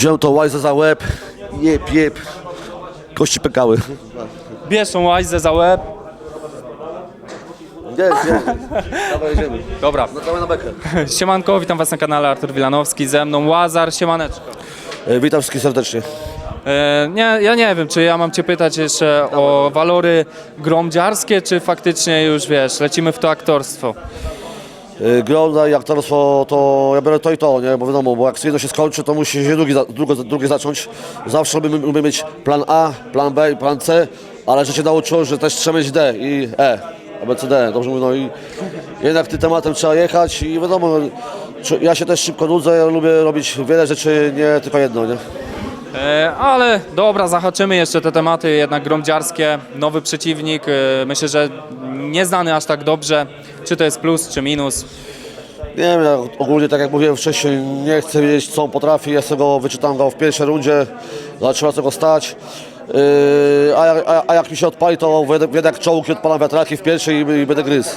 Wziąłem to łajzę za łeb, jeb, jeb. Kości pękały. Bierz tą łajzę za łeb. Nie, nie. Dawaj, jedziemy. Dobra. No dawaj na bekę. Siemanko, witam was na kanale Artur Wilanowski, ze mną Łazar, siemaneczko. E, Witam wszystkich serdecznie. E, nie, ja nie wiem, czy ja mam cię pytać jeszcze o walory gromdziarskie, czy faktycznie już wiesz, lecimy w to aktorstwo. E, Grona i aktorstwo to ja biorę to i to, nie? Bo wiadomo, bo jak jedno się skończy, to musi się drugi, drugo, drugie zacząć. Zawsze lubię, lubię mieć plan A, plan B i plan C, ale życie nauczyło, że też trzeba mieć D i E. A B, C, D, dobrze mówię, no i jednak tym tematem trzeba jechać i wiadomo, czy- ja się też szybko nudzę, ja lubię robić wiele rzeczy, nie tylko jedno, nie? E, ale dobra, zahaczymy jeszcze te tematy jednak gromdziarskie. Nowy przeciwnik, e, myślę, że nieznany aż tak dobrze. Czy to jest plus, czy minus? Nie wiem, ja ogólnie tak jak mówiłem wcześniej, nie chcę wiedzieć co on potrafi, ja sobie go wyczytam go w pierwszej rundzie, zobaczymy co go stać. Yy, a, jak- a, a jak mi się odpali, to jak czołg i odpalam wiatraki w pierwszej i, i będę gryzł.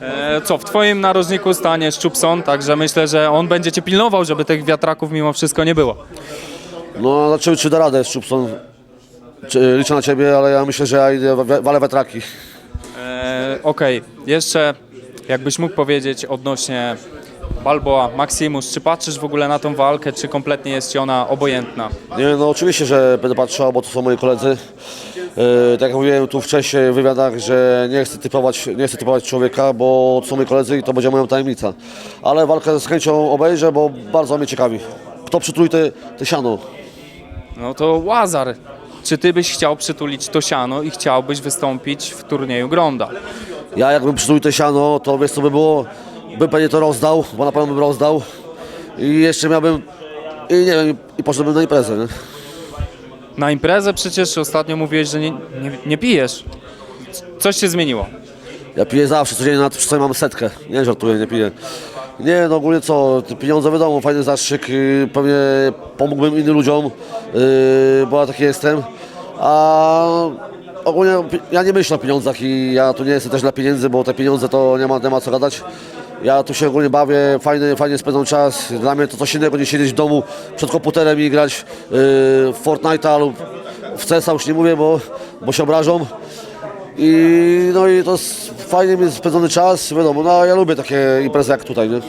E, co, w twoim narożniku stanie Szczupson, także myślę, że on będzie cię pilnował, żeby tych wiatraków mimo wszystko nie było. No zobaczymy czy da radę z Czupson. Czy, liczę na ciebie, ale ja myślę, że ja idę wa- walę wiatraki. E, Okej, jeszcze jakbyś mógł powiedzieć odnośnie Balboa, Maximus, czy patrzysz w ogóle na tą walkę, czy kompletnie jest ci ona obojętna? Nie, no oczywiście, że będę patrzył, bo to są moi koledzy. Yy, tak jak mówiłem tu wcześniej w wywiadach, że nie chcę typować, nie chcę typować człowieka, bo to są moi koledzy i to będzie moja tajemnica. Ale walkę z chęcią obejrzę, bo bardzo mnie ciekawi. Kto przytuli te, te siano? No to Łazar, czy ty byś chciał przytulić to siano i chciałbyś wystąpić w turnieju Gronda? Ja jakbym przytulił te siano, to wiesz co by było? Bym pewnie to rozdał, bo na pewno bym rozdał. I jeszcze miałbym, i nie wiem, i poszedłbym na imprezę, nie? Na imprezę przecież ostatnio mówiłeś, że nie, nie, nie pijesz. Coś się zmieniło. Ja piję zawsze, codziennie na czasami mam setkę. Nie żartuję, nie piję. Nie, no ogólnie co, pieniądze wiadomo, fajny zastrzyk, yy, pewnie pomógłbym innym ludziom, yy, bo ja taki jestem. A ogólnie ja nie myślę o pieniądzach i ja tu nie jestem też dla pieniędzy, bo te pieniądze to nie ma, nie ma co gadać. Ja tu się ogólnie bawię, fajnie, fajnie spędzam czas. Dla mnie to coś innego niż siedzieć w domu przed komputerem i grać yy, w Fortnite'a lub w CS-a już nie mówię, bo, bo się obrażą. I no i to jest fajnie mi spędzony czas, wiadomo, no ja lubię takie imprezy jak tutaj, nie?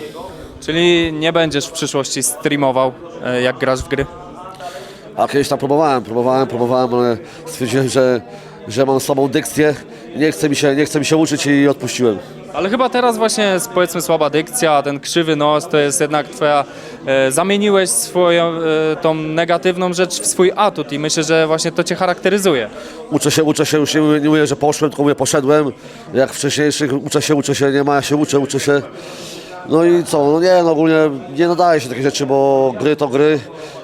Czyli nie będziesz w przyszłości streamował, e, jak grasz w gry? A kiedyś tam próbowałem, próbowałem, próbowałem, ale stwierdziłem, że, że mam słabą dykcję, nie chce mi się, nie chce mi się uczyć i odpuściłem. Ale chyba teraz właśnie powiedzmy słaba dykcja, ten krzywy nos to jest jednak twoja, e, zamieniłeś swoją e, tą negatywną rzecz w swój atut i myślę, że właśnie to cię charakteryzuje. Uczę się, uczę się, już nie mówię, nie mówię że poszłem, tylko mówię poszedłem, jak wcześniejszych, uczę się, uczę się, nie ma, ja się uczę, uczę się. No i co, no nie, no ogólnie nie nadaje się takie rzeczy, bo gry to gry.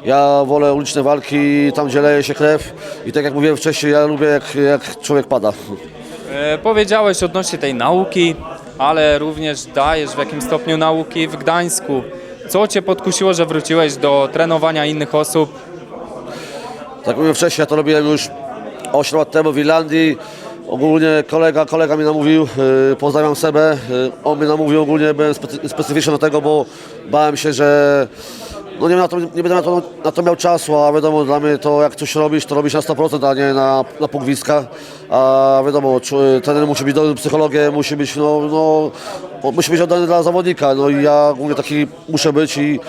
Ja wolę uliczne walki, tam gdzie leje się krew i tak jak mówiłem wcześniej, ja lubię jak, jak człowiek pada. E, powiedziałeś odnośnie tej nauki, ale również dajesz w jakim stopniu nauki w Gdańsku. Co cię podkusiło, że wróciłeś do trenowania innych osób? Tak jak mówiłem wcześniej, ja to robiłem już 8 lat temu w Irlandii. Ogólnie kolega, kolega mi namówił, yy, pozdrawiam Sebę, yy, on mi namówił ogólnie, byłem specy, specyficzny do tego, bo bałem się, że no nie, na to, nie będę na to, na to miał czasu, a wiadomo, dla mnie to jak coś robisz, to robisz na 100%, a nie na, na pugwiska. A wiadomo, trener musi być dobrym psychologiem, musi być, no, no, musi być oddany dla zawodnika. No i ja ogólnie taki muszę być i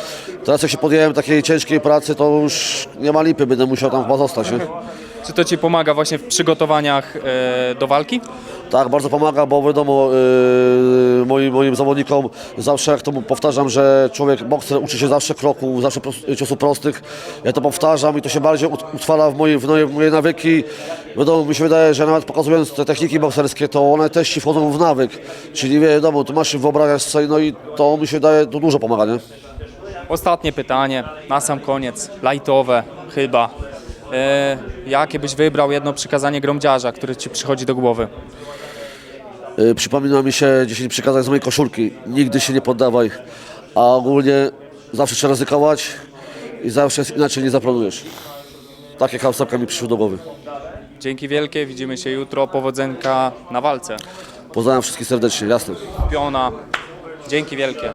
teraz jak się podjąłem takiej ciężkiej pracy, to już nie ma lipy, będę musiał tam chyba zostać. Nie? Czy to ci pomaga właśnie w przygotowaniach e, do walki? Tak, bardzo pomaga, bo wiadomo, yy, moim, moim zawodnikom zawsze, jak to powtarzam, że człowiek, bokser uczy się zawsze kroków, zawsze pros- ciosów prostych. Ja to powtarzam i to się bardziej ut- utrwala w moje, w moje, moje nawyki. Wiadomo, mi się wydaje, że nawet pokazując te techniki bokserskie, to one też ci wchodzą w nawyk. Czyli wiadomo, tu masz się wyobrażać sobie, no i to mi się wydaje, to dużo pomaga, nie? Ostatnie pytanie, na sam koniec, lajtowe chyba. E, jakie byś wybrał jedno przykazanie gromdziarza, które ci przychodzi do głowy? Yy, przypomina mi się 10 przykazań z mojej koszulki. Nigdy się nie poddawaj, a ogólnie zawsze trzeba ryzykować i zawsze inaczej nie zaplanujesz. Takie kawałka mi przyszły do głowy. Dzięki wielkie, widzimy się jutro, powodzenka na walce. Pozdrawiam wszystkich serdecznie, jasne. Piona, dzięki wielkie.